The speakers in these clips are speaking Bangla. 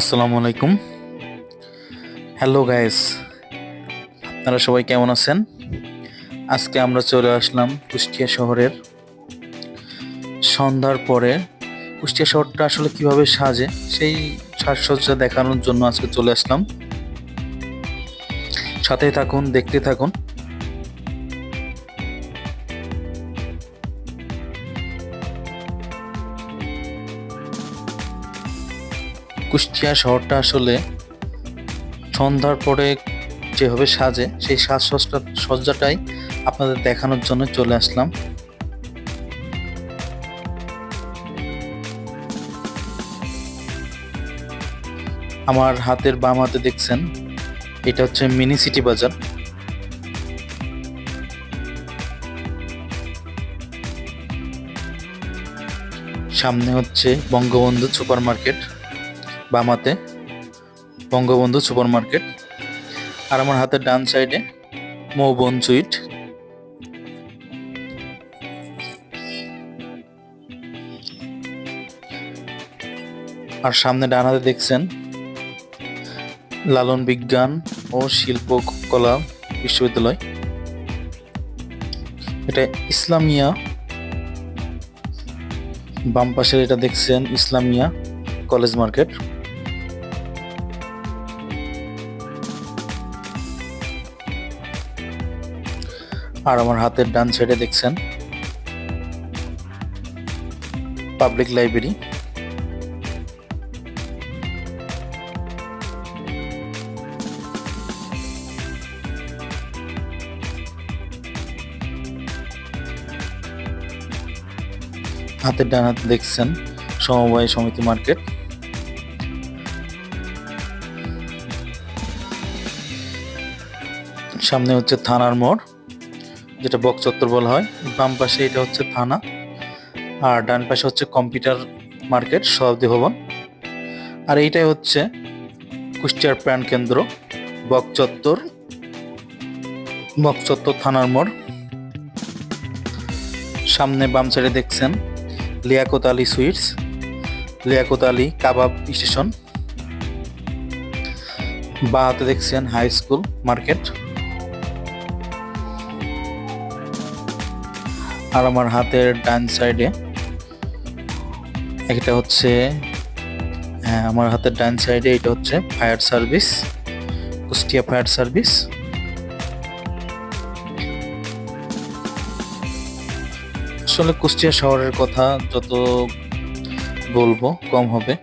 আসসালামু আলাইকুম। হ্যালো গাইস আপনারা সবাই কেমন আছেন? আজকে আমরা চলে আসলাম কুষ্টিয়া শহরের। সন্ধ্যার পরে কুষ্টিয়া শহরটা আসলে কীভাবে সাজে, সেই সাজসজ্জা দেখানোর জন্য আজকে চলে আসলাম। সাথে থাকুন, দেখতে থাকুন। কুষ্টিয়া শহরটা আসলে সন্ধ্যার পরে যেভাবে সাজে, সেই সাজসজ্জা সজ্জাটাই আপনাদের দেখানোর জন্য চলে আসলাম। আমার হাতের বাম হাতে দেখছেন, এটা হচ্ছে মিনি সিটি বাজার। সামনে হচ্ছে বঙ্গবন্ধু সুপার মার্কেট বামাতে, বঙ্গবন্ধু সুপার মার্কেট আর আমার হাতের ডান সাইডে মৌবন সুইট। আর সামনে ডান হাতে দেখছেন লালন বিজ্ঞান ও শিল্পকলা বিশ্ববিদ্যালয়। এটা ইসলামিয়া। বাম পাশের এটা দেখছেন ইসলামিয়া কলেজ মার্কেট। আর আমার হাতের ডান সাইডে দেখছেন পাবলিক লাইব্রেরি হাতের ডান হাতে দেখছেন সমবায় সমিতি মার্কেট। সামনে হচ্ছে থানার মোড়। যেটা বক চত্বর বলা হয়, বাম পাশে এটা হচ্ছে থানা, আর ডান পাশে হচ্ছে কম্পিউটার মার্কেট শতাব্দী ভবন। আর এইটাই হচ্ছে কুষ্টিয়ার প্রাণ কেন্দ্র বক চত্বর বক চত্বর থানার মোড়। সামনে বাম সাইডে দেখছেন লিয়াকত আলী সুইটস, লিয়াকত আলী কাবাব স্টেশন। বা হাতে দেখছেন হাই স্কুল মার্কেট আর আমার হাতের ডান সাইডে একটা হচ্ছে হ্যাঁ আমার হাতের ডান সাইডে এটা হচ্ছে fire service Kushtia fire service আসলে কুষ্টিয়া শহরের কথা যত বলব কম হবে।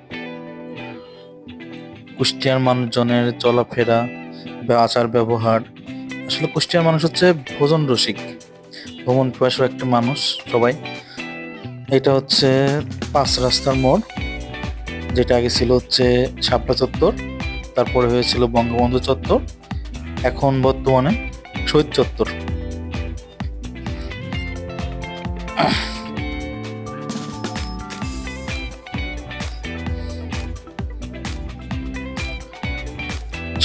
কুষ্টিয়ার মানুষজনের চলাফেরা বা আচার ব্যবহার আসলে কুষ্টিয়ার মানুষ হচ্ছে ভোজন রসিক। ভ্রমণ পিপাসু একটা মানুষ, সবাই। এটা হচ্ছে পাঁচ রাস্তার মোড়, যেটা আগে ছিল হচ্ছে ছাপড়া চত্বর, তারপরে হয়েছিল বঙ্গবন্ধু চত্বর, এখন বর্তমানে শহীদ চত্বর।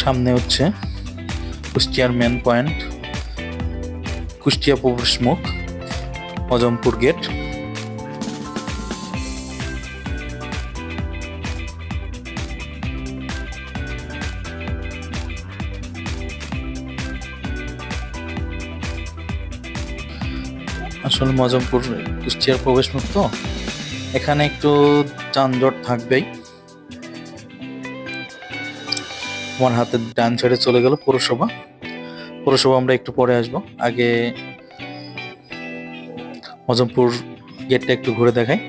সামনে হচ্ছে কুষ্টিয়ার মেন পয়েন্ট কুষ্টিয়া প্রবেশ মুখ, অজমপুর গেট। আসলে মজমপুর কুষ্টিয়ার প্রবেশ মুখ তো। এখানে একটু যানজট থাকবেই। আমার হাতের ডান সাইডে চলে গেল পৌরসভা। পৌরসভা আমরা একটু পরে আসব। আগে মজমপুর গেটটা একটু ঘুরে দেখাই।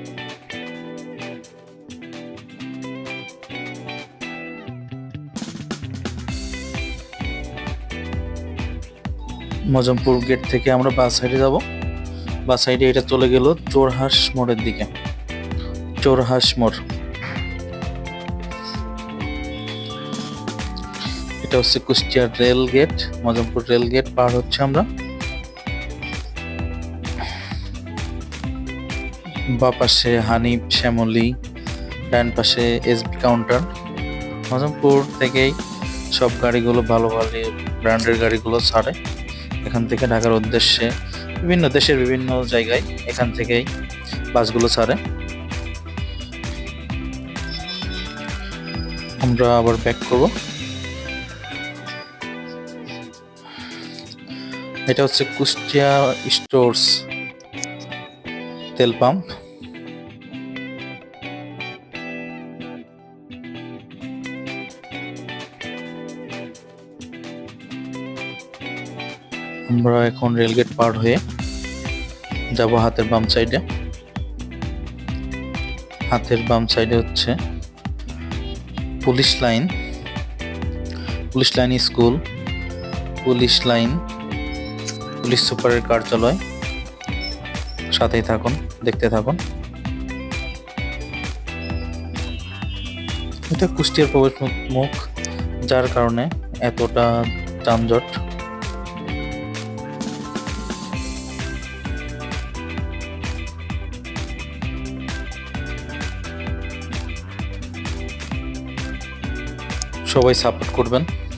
মজমপুর গেট থেকে আমরা বাস সাইডে যাব। বাস সাইডে এটা চলে গেল চোরহাঁস মোড়ের দিকে। চোরহাঁস মোড়। এটা হচ্ছে কুষ্টিয়ার rail gate Majampur rail gate, পার হচ্ছে আমরা। বা পাশে হানিফ, শ্যামলি, ডান পাশে এসবি কাউন্টার। মজমপুর থেকেই সব গাড়িগুলো ভালো ভালো ব্র্যান্ডের গাড়িগুলো ছাড়ে। এখান থেকে ঢাকার উদ্দেশ্যে বিভিন্ন দেশের বিভিন্ন জায়গায় এখান থেকেই বাসগুলো ছাড়ে। আমরা আবার ব্যাক করব। এটা হচ্ছে কুষ্টিয়া স্টোরস তেল পাম্প। আমরা এখন রেলগেট পার হয়ে যাব হাতের বাম সাইডে। হাতের বাম সাইডে হচ্ছে police line police line school, police line police সুপারের কার্যালয়। সাথেই থাকুন, দেখতে থাকুন। এটা কুষ্টিয়ার প্রবেশ মুখ- যার কারণে এতটা যানজট। সবাই সাপোর্ট করবেন।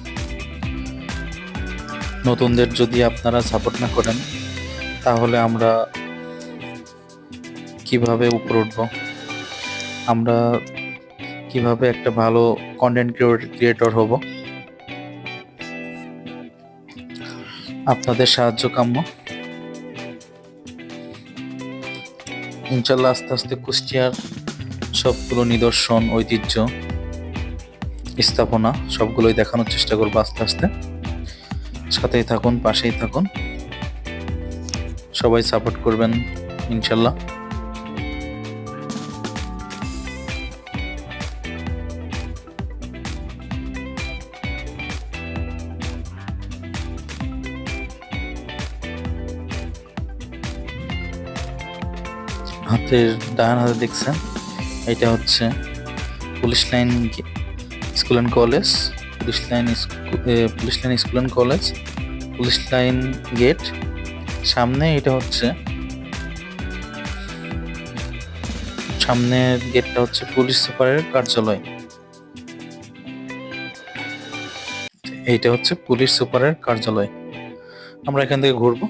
নতুনদের যদি আপনারা সাপোর্ট না করেন, তাহলে আমরা কীভাবে উপরে উঠব? আমরা কীভাবে একটা ভালো কন্টেন্ট ক্রিয়েটর হব? আপনাদের সাহায্য কাম্য? ইনশাল্লাহ আস্তে আস্তে কুষ্টিয়ার সবগুলো নিদর্শন, ঐতিহ্য, স্থাপনা সবগুলোই দেখানোর চেষ্টা করব আস্তে আস্তে। সাথেই থাকুন, পাশেই থাকুন। সবাই সাপোর্ট করবেন, ইনশাল্লাহ। হাতের, ডান হাতে দেখছেন? এটা হচ্ছে police line school and college police line police line school and college police line gate সামনে এটা হচ্ছে সামনের গেটটা হচ্ছে পুলিশ সুপারের কার্যালয়। এইটা হচ্ছে পুলিশ সুপারের কার্যালয়। আমরা এখান থেকে ঘুরবো,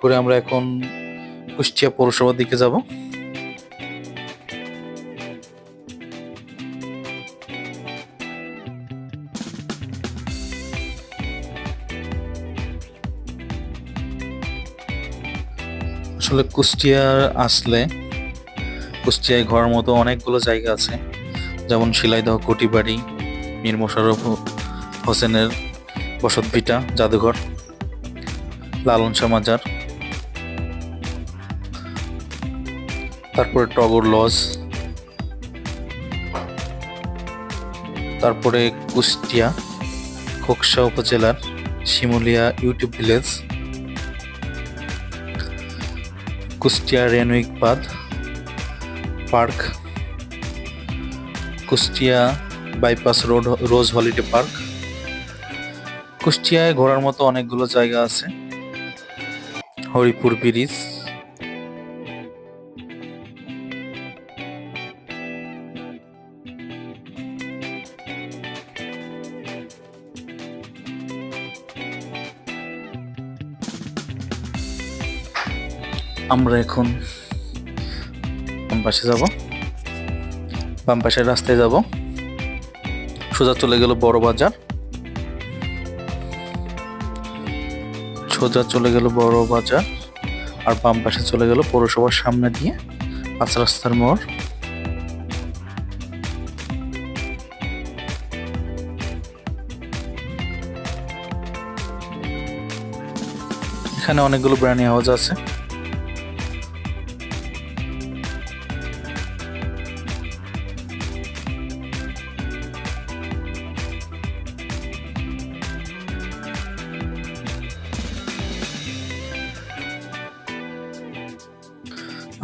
ঘুরে আমরা এখন কুষ্টিয়া পৌরসভার দিকে যাব। আসলে কুষ্টিয়া আসলে কুষ্টিয়ায় ঘোরার মতো অনেকগুলো জায়গা আছে। যেমন শিলাইদহ, কটিবাড়ি, মীর মোশাররফ হোসেনের বসতভিটা, জাদুঘর, লালন মাজার। তারপরে টগর লজ। তারপরে কুষ্টিয়া, খোকসা উপজেলার Shimulia YouTube village. Kushtia Renwick বাঁধ park, Kushtia bypass road, rose holiday park. কুষ্টিয়ায় ঘোরার মতো অনেকগুলো জায়গা আছে। হরিপুর ব্রিজ আমরা এখন বাম যাব। বাম পাশের রাস্তায় যাব। সোজা চলে গেল বড় বাজার। সোজা চলে গেল বড় বাজার আর বাম পাশে চলে গেল পৌরসভার সামনে দিয়ে পাঁচ রাস্তার মোড়। এখানে অনেকগুলো ব্র্যান্ড হাউস আছে।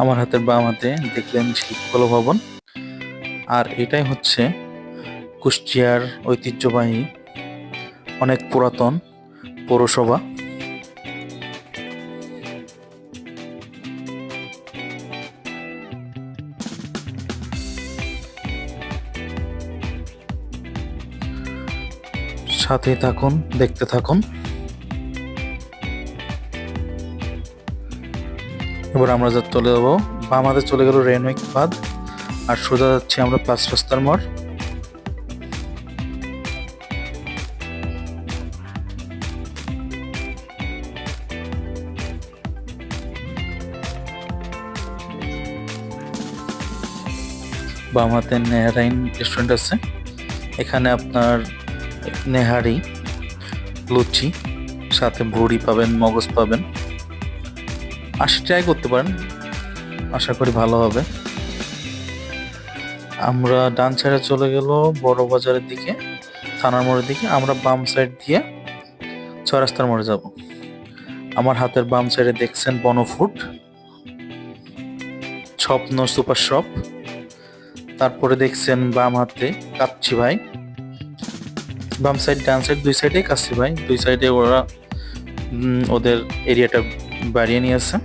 আমার হাতের বাম হাতে দেখলেন শিল্পকলা ভবন। আর এটাই হচ্ছে কুষ্টিয়ার ঐতিহ্যবাহী অনেক পুরাতন পৌরসভা। সাথে থাকুন, দেখতে থাকুন। এবার আমরা যা চলে যাব, বা আমাদের চলে গেল রেনওয়েক বাঁধ, আর সোজা যাচ্ছি আমরা পাঁচ রাস্তার মোড়। বামাতে নেহারাইন রেস্টুরেন্ট আছে, এখানে আপনার নেহারি, লুচি, সাথে ভুড়ি পাবেন, মগজ পাবেন। আসে ট্রাই করতে পারেন। আশা করি ভালো হবে। আমরা ডান সাইডে চলে গেল বড় বাজারের দিকে, থানার মোড়ের দিকে। আমরা বাম সাইড দিয়ে ছয় রাস্তার মোড়ে যাব। আমার হাতের বাম সাইডে দেখছেন বনফুড স্বপ্ন সুপার শপ। তারপরে দেখছেন বাম হাতে কাচ্চি ভাই। বাম সাইড, ডান সাইড, দুই সাইডে কাচ্ছি ভাই। দুই সাইডে ওরা ওদের এরিয়াটা বাড়িয়ে নিয়ে নিয়েছে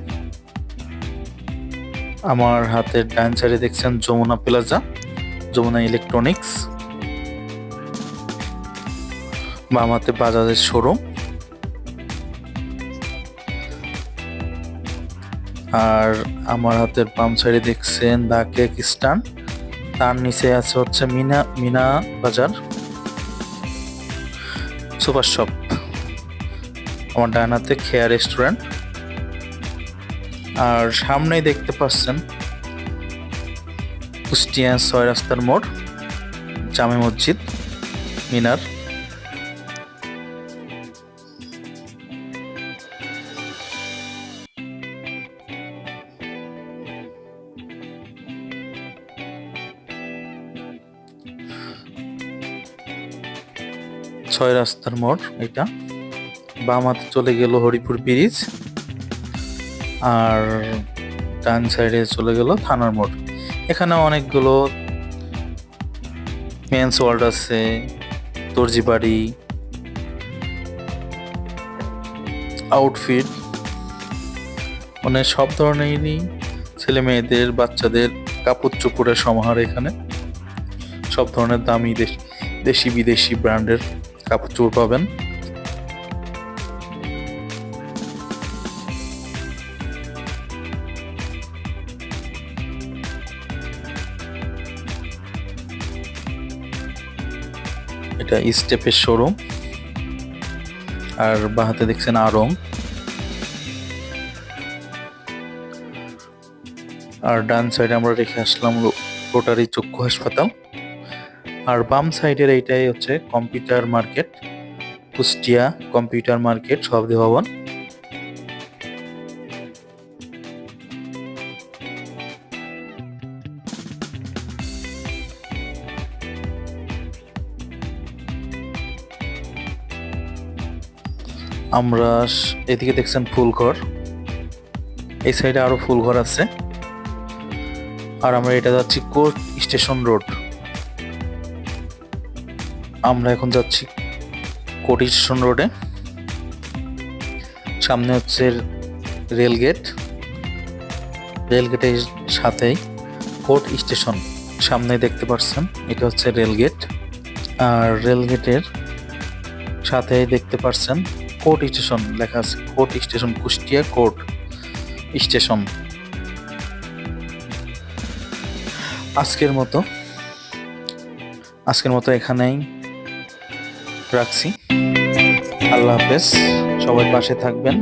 আমার হাতের ডান সাইডে দেখছেন যমুনা প্লাজা যমুনা ইলেকট্রনিক্স বাম হাতে বাজাজের শোরুম আর আমার হাতের বাম সাইডে দেখছেন দা কেক স্ট্যান্ড তার নিচে আছে হচ্ছে মিনা মিনা বাজার। Super shop. আমার ডান হাতে খেয়া রেস্টুরেন্ট আর সামনেই দেখতে পাচ্ছেন কুষ্টিয়া ছয় রাস্তার মোড়, জামে মসজিদ, মিনার। ছয় রাস্তার মোড় এটা। বাম হাতে চলে গেল হরিপুর ব্রিজ। আর ডান সাইডে চলে গেল থানার মোড়। এখানে অনেকগুলো মেন্স ওয়ার্ল্ড আছে, দর্জি বাড়ি আউটফিট মানে সব ধরনেরই ছেলে মেয়েদের, বাচ্চাদের কাপড় চোপড়ের সমাহার এখানে। সব ধরনের দামি দেশ, দেশি বিদেশি ব্র্যান্ডের কাপড় চোপড় পাবেন। এটা স্টেপের শোরুম আর বাহাতে দেখছেন আরং আর ডান সাইডে আমরা রেখে আসলাম রোটারি চক্ষু হাসপাতাল। আর বাম সাইডের এইটাই হচ্ছে computer market Kushtia computer market সবদি ভবন। আমরা এদিকে দেখছেন ফুলঘর। এই সাইডে আরও ফুলঘর আছে। আর আমরা এটা যাচ্ছি কোর্ট স্টেশন রোড। আমরা এখন যাচ্ছি কোর্ট স্টেশন রোডে। সামনে হচ্ছে রেল গেট। রেল গেটের সাথেই কোর্ট স্টেশন। সামনে দেখতে পাচ্ছেন, এটা হচ্ছে রেল গেট। আর রেল গেটের সাথেই দেখতে পাচ্ছেন কোর্ট স্টেশন লেখা আছে, court station, Kushtia court station. আজকের মতো আজকের মতো এখানেই রাখছি। আল্লাহ হাফেজ, সবাই পাশে থাকবেন।